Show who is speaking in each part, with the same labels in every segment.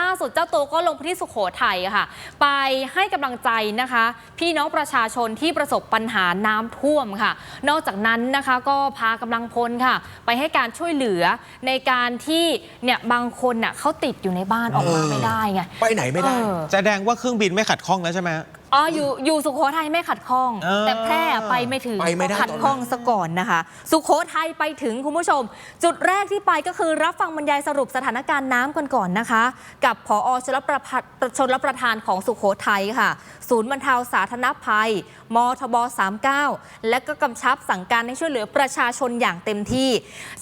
Speaker 1: ล่าสุดเจ้าตัวก็ลงพื้นที่สุขโขทัยค่ะ ไปให้กำลังใจนะคะ พี่น้องประชาชนที่ประสบปัญหาน้ำท่วมค่ะ นอกจากนั้นนะคะก็พากำลังพลค่ะ ไปให้การช่วยเหลือในการที่เนี่ยบางคนน่ะเขาติดอยู่ในบ้านออกมา
Speaker 2: เออ
Speaker 1: ไม่ได้ไง
Speaker 2: ไปไหนไม่ได้
Speaker 1: เออ
Speaker 3: แสดงว่าเครื่องบินไม่ขัดข้องแล้วใช่ไหมฮะ
Speaker 1: อ๋ออยู่อยู่สุโขทัยไม่ขัดข้อง
Speaker 3: เออ
Speaker 1: แต่แพร่ไปไม่ถึง
Speaker 2: ไปไม่ได้
Speaker 1: ขัดข้องซะก่อนนะคะ สุโขทัยไปถึงคุณผู้ชม จุดแรกที่ไปก็คือรับฟังบรรยายสรุปสถานการณ์น้ำกันก่อนนะคะ กับผอชลประพัฒชนรประทานของสุโขทัยค่ะ ศูนย์บรรเทาสาธารณภัย มทบ 39 และก็กำชับสั่งการให้ช่วยเหลือประชาชนอย่างเต็มที่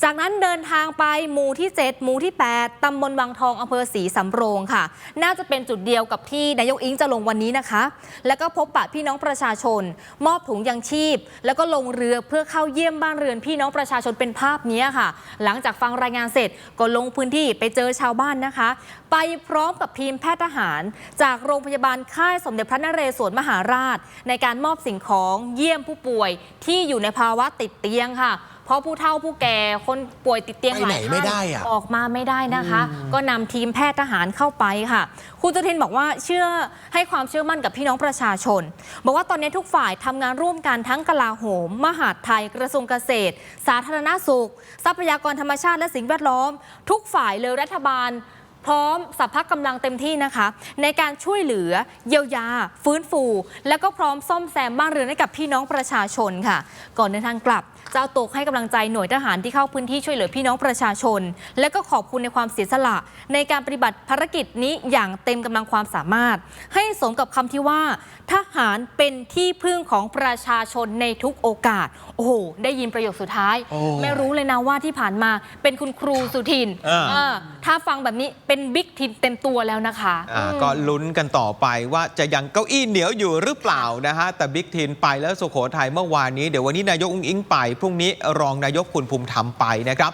Speaker 1: จากนั้นเดินทางไปหมู่ที่ 7 หมู่ที่ 8ตำบลวังทองอำเภอศรีสำโรงค่ะ น่าจะเป็นจุดเดียวกับที่นายกอิงจะลงวันนี้นะคะแล้วก็พบปะพี่น้องประชาชน มอบถุงยังชีพ แล้วก็ลงเรือเพื่อเข้าเยี่ยมบ้านเรือนพี่น้องประชาชนเป็นภาพนี้ค่ะ หลังจากฟังรายงานเสร็จก็ลงพื้นที่ไปเจอชาวบ้านนะคะ ไปพร้อมกับทีมแพทย์ทหาร จากโรงพยาบาลค่ายสมเด็จพระนเรศวรมหาราช ในการมอบสิ่งของเยี่ยมผู้ป่วยที่อยู่ในภาวะติดเตียงค่ะ เพราะผู้เฒ่าผู้แก่คนป่วยติดเตียง
Speaker 2: ไป
Speaker 1: ห
Speaker 2: ไหน
Speaker 1: ลายท่าน
Speaker 2: ไม่ได้อะ
Speaker 1: ออกมาไม่ได้นะคะ ก็นำทีมแพทย์ทหารเข้าไปค่ะคุณจุทินบอกว่าเชื่อให้ความเชื่อมั่นกับพี่น้องประชาชน บอกว่าตอนนี้ทุกฝ่ายทำงานร่วมกันทั้งกลาโหม มหาดไทย กระทรวงเกษตร สาธารณสุข ทรัพยากรธรรมชาติและสิ่งแวดล้อม ทุกฝ่ายเลยรัฐบาล พร้อมสัพพะกำลังเต็มที่นะคะ ในการช่วยเหลือ เยียวยา ฟื้นฟู และก็พร้อมซ่อมแซมบ้านเรือนให้กับพี่น้องประชาชนค่ะ ก่อนเดินทางกลับเจ้าตัวให้กำลังใจหน่วยทหารที่เข้าพื้นที่ช่วยเหลือพี่น้องประชาชน และก็ขอบคุณในความเสียสละ ในการปฏิบัติภารกิจนี้อย่างเต็มกำลังความสามารถ ให้สมกับคำที่ว่า ทหารเป็นที่พึ่งของประชาชนในทุกโอกาส โอ้โหได้ยินประโยคสุดท้าย
Speaker 2: โอ้
Speaker 1: ไม่รู้เลยนะว่าที่ผ่านมาเป็นคุณครูสุทิน
Speaker 3: เออ
Speaker 1: เออถ้าฟังแบบนี้เป็นบิ๊กทินเต็มตัวแล้วนะคะ
Speaker 3: อ่า
Speaker 1: อืม
Speaker 3: ก็ลุ้นกันต่อไปว่าจะยังเก้าอี้เหนียวอยู่หรือเปล่านะฮะ แต่บิ๊กทินไปแล้วสุโขทัยเมื่อวานนี้ เดี๋ยววันนี้นายกอุ้งอิงไป พรุ่งนี้รองนายกคุณภูมิธรรมไปนะครับ